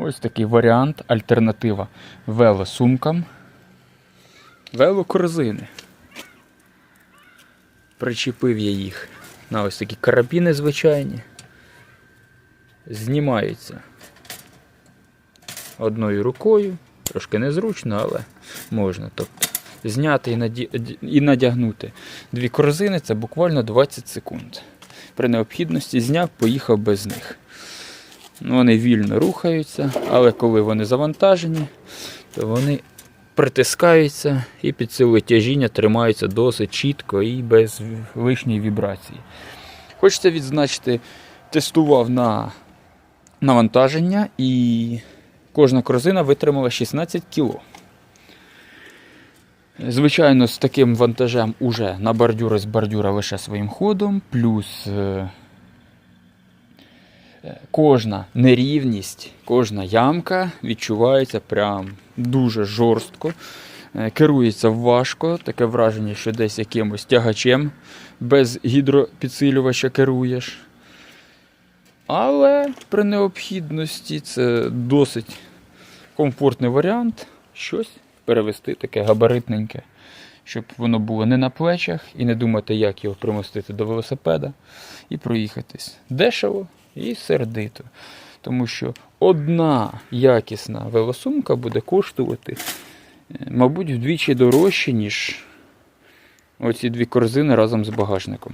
Ось такий варіант, альтернатива велосумкам. Велокорзини. Причепив я їх на ось такі карабіни звичайні. Знімаються одною рукою. Трошки незручно, але можна. Тобто зняти і, наді... і надягнути дві корзини це буквально 20 секунд. При необхідності зняв, поїхав без них. Ну, Вони вільно рухаються, але коли вони завантажені, то вони притискаються і під силою тяжіння тримаються досить чітко і без лишньої вібрації. Хочеться відзначити, тестував на навантаження і кожна корзина витримала 16 кг. Звичайно, з таким вантажем уже на бордюри з бордюра лише своїм ходом, плюс е, кожна нерівність, кожна ямка відчувається прям дуже жорстко. Е, Керується важко, таке враження, що десь якимось тягачем без гідропідсилювача керуєш. Але при необхідності це досить комфортний варіант щось перевести таке габаритненьке, щоб воно було не на плечах і не думати, як його примостити до велосипеда і проїхатись. Дешево і сердито. Тому що одна якісна велосумка буде коштувати, е, мабуть, вдвічі дорожче, ніж оці дві корзини разом з багажником.